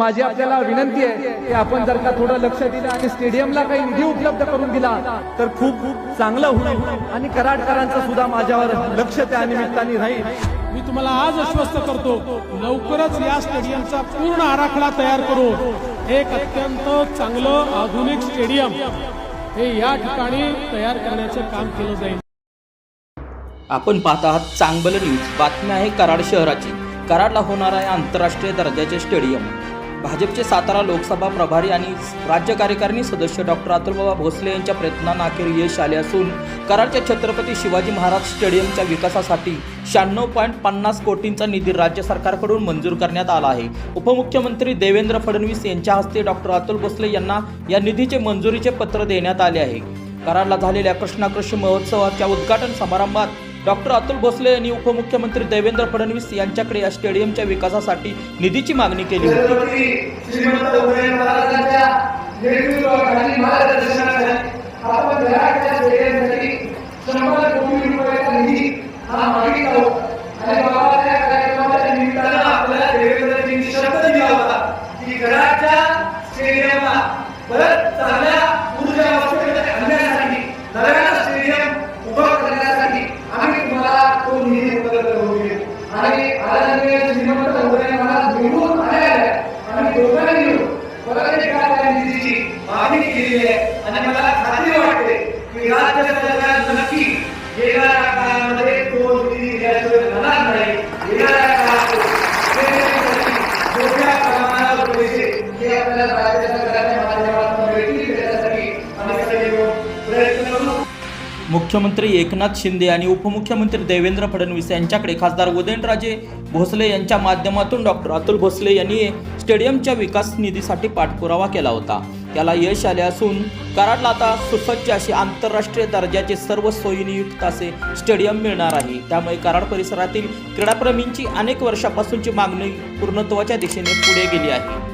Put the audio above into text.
माझी आपल्याला विनंती आहे की आपण जर का थोडं लक्ष दिलं आणि स्टेडियमला काही निधी उपलब्ध करून दिला तर खूप चांगलं होईल. आणि कराडकरांचं सुद्धा माझ्यावर लक्ष त्या निमित्ताने राहील. मी तुम्हाला आज आश्वस्त करतो लवकरच या स्टेडियमचा पूर्ण आराखडा तयार करून एक अत्यंत चांगलं आधुनिक स्टेडियम हे या ठिकाणी तयार करण्याचं काम केलं जाईल. आपण पाहत आहात चांगलं न्यूज. बातमी आहे कराड शहराची. कराडला होणार आहे आंतरराष्ट्रीय दर्जाचे स्टेडियम. भाजपचे सातारा लोकसभा प्रभारी आणि राज्य कार्यकारिणी सदस्य डॉक्टर अतुलबाबा भोसले यांच्या प्रयत्नांना अखेर यश आले असून कराडच्या छत्रपती शिवाजी महाराज स्टेडियमच्या विकासासाठी शहाण्णव पॉईंट पन्नास कोटींचा निधी राज्य सरकारकडून मंजूर करण्यात आला आहे. उपमुख्यमंत्री देवेंद्र फडणवीस यांच्या हस्ते डॉक्टर अतुल भोसले यांना या निधीचे मंजुरीचे पत्र देण्यात आले आहे. कराडला झालेल्या कृष्णाकृष्ण महोत्सवाच्या उद्घाटन समारंभात डॉक्टर अतुल भोसले यांनी उपमुख्यमंत्री देवेंद्र फडणवीस यांच्याकडे या स्टेडियमच्या विकासासाठी निधीची मागणी केली होती. देऊ आणि आदरणीय श्रीमंत उदय महाराज निवडून आले आहे आणि दोघांनी मिळून परत एकदा त्या निधीची मुख्यमंत्री एकनाथ शिंदे आणि उपमुख्यमंत्री देवेंद्र फडणवीस यांच्याकडे खासदार उदयनराजे भोसले यांच्या माध्यमातून डॉक्टर अतुल भोसले यांनी स्टेडियमच्या विकास निधीसाठी पाठपुरावा केला होता. त्याला यश आले असून कराडला आता सुसज्ज असे आंतरराष्ट्रीय दर्जाचे सर्व सोयीनियुक्त असे स्टेडियम मिळणार आहे. त्यामुळे कराड परिसरातील क्रीडाप्रेमींची अनेक वर्षापासूनची मागणी पूर्णत्वाच्या दिशेने पुढे गेली आहे.